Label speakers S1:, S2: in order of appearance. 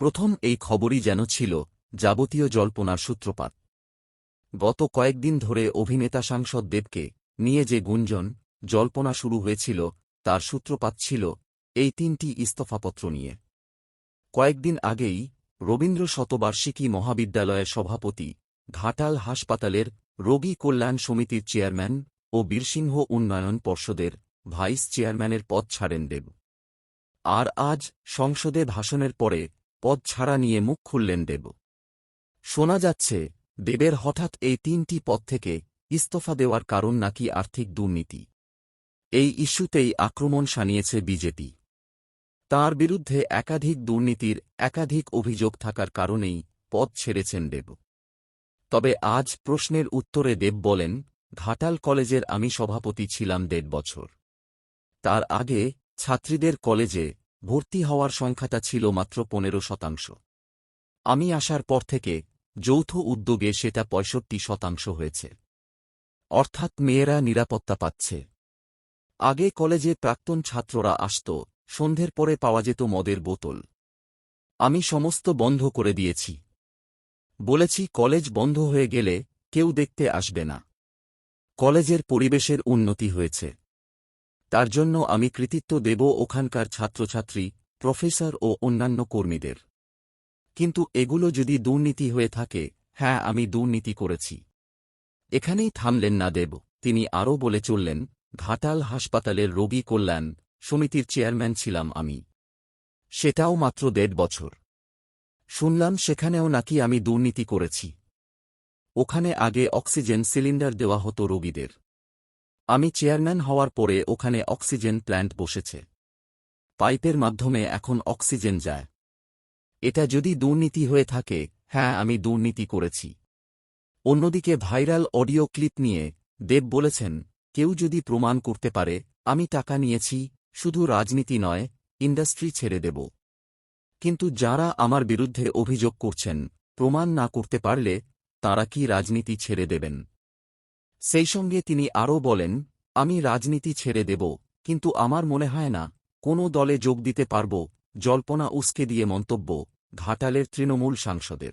S1: প্রথম এই খবরই যেন ছিল যাবতীয় জল্পনার সূত্রপাত। গত কয়েকদিন ধরে অভিনেতা সাংসদ দেবকে নিয়ে যে গুঞ্জন, জল্পনা শুরু হয়েছিল, তার সূত্রপাত ছিল এই তিনটি ইস্তফাপত্র নিয়ে। কয়েকদিন আগেই রবীন্দ্র শতবার্ষিকী মহাবিদ্যালয়ের সভাপতি, ঘাটাল হাসপাতালের রোগী কল্যাণ সমিতির চেয়ারম্যান ও বীরসিংহ উন্নয়ন পর্ষদের ভাইস চেয়ারম্যানের পদ ছাড়েন দেব। আর আজ সংসদে ভাষণের পরে পদ ছাড়া নিয়ে মুখ খুললেন দেব। শোনা যাচ্ছে, দেবের হঠাৎ এই তিনটি পদ থেকে ইস্তফা দেওয়ার কারণ নাকি আর্থিক দুর্নীতি। এই ইস্যুতেই আক্রমণ সানিয়েছে বিজেপি। তার বিরুদ্ধে একাধিক দুর্নীতির একাধিক অভিযোগ থাকার কারণেই পদ ছেড়েছেন দেব। তবে আজ প্রশ্নের উত্তরে দেব বলেন, ঘাটাল কলেজের আমি সভাপতি ছিলাম দেড় বছর। তার আগে ছাত্রীদের কলেজে ভর্তি হওয়ার সংখ্যাটা ছিল মাত্র পনেরো শতাংশ। আমি আসার পর থেকে যৌথ উদ্যোগে সেটা পঁয়ষট্টি শতাংশ হয়েছে। অর্থাৎ মেয়েরা নিরাপত্তা পাচ্ছে। আগে কলেজে প্রাক্তন ছাত্ররা আসত, সন্ধ্যের পরে পাওয়া যেত মদের বোতল। আমি সমস্ত বন্ধ করে দিয়েছি। বলেছি, কলেজ বন্ধ হয়ে গেলে কেউ দেখতে আসবে না। কলেজের পরিবেশের উন্নতি হয়েছে। তার জন্য আমি কৃতিত্ব দেব ওখানকার ছাত্রছাত্রী, প্রফেসর ও অন্যান্য কর্মীদের। কিন্তু এগুলো যদি দুর্নীতি হয়ে থাকে হ্যাঁ আমি দুর্নীতি করেছি। এখানেই থামলেন না দেব। তিনি আরও বলে চললেন, ঘাটাল হাসপাতালের রোগী কল্যাণ সমিতির চেয়ারম্যান ছিলাম আমি। সেটাও মাত্র দেড় বছর। শুনলাম সেখানেও নাকি আমি দুর্নীতি করেছি। ওখানে আগে অক্সিজেন সিলিন্ডার দেওয়া হতো রোগীদের। আমি চেয়ারম্যান হওয়ার পরে ওখানে অক্সিজেন প্ল্যান্ট বসেছে। পাইপের মাধ্যমে এখন অক্সিজেন যায়। এটা যদি দুর্নীতি হয়ে থাকে হ্যাঁ আমি দুর্নীতি করেছি। অন্যদিকে ভাইরাল অডিও ক্লিপ নিয়ে দেব বলেছেন, কেউ যদি প্রমাণ করতে পারে, আমি টাকা নিয়েছি, শুধু রাজনীতি নয়, ইন্ডাস্ট্রি ছেড়ে দেব। কিন্তু যারা আমার বিরুদ্ধে অভিযোগ করছেন, প্রমাণ না করতে পারলে তাঁরা কি রাজনীতি ছেড়ে দেবেন? সেই সঙ্গে তিনি আরও বলেন, আমি রাজনীতি ছেড়ে দেব, কিন্তু আমার মনে হয় না, কোনো দলে যোগ দিতে পারব, জল্পনা উস্কে দিয়ে মন্তব্য, ঘাটালের তৃণমূল সাংসদের।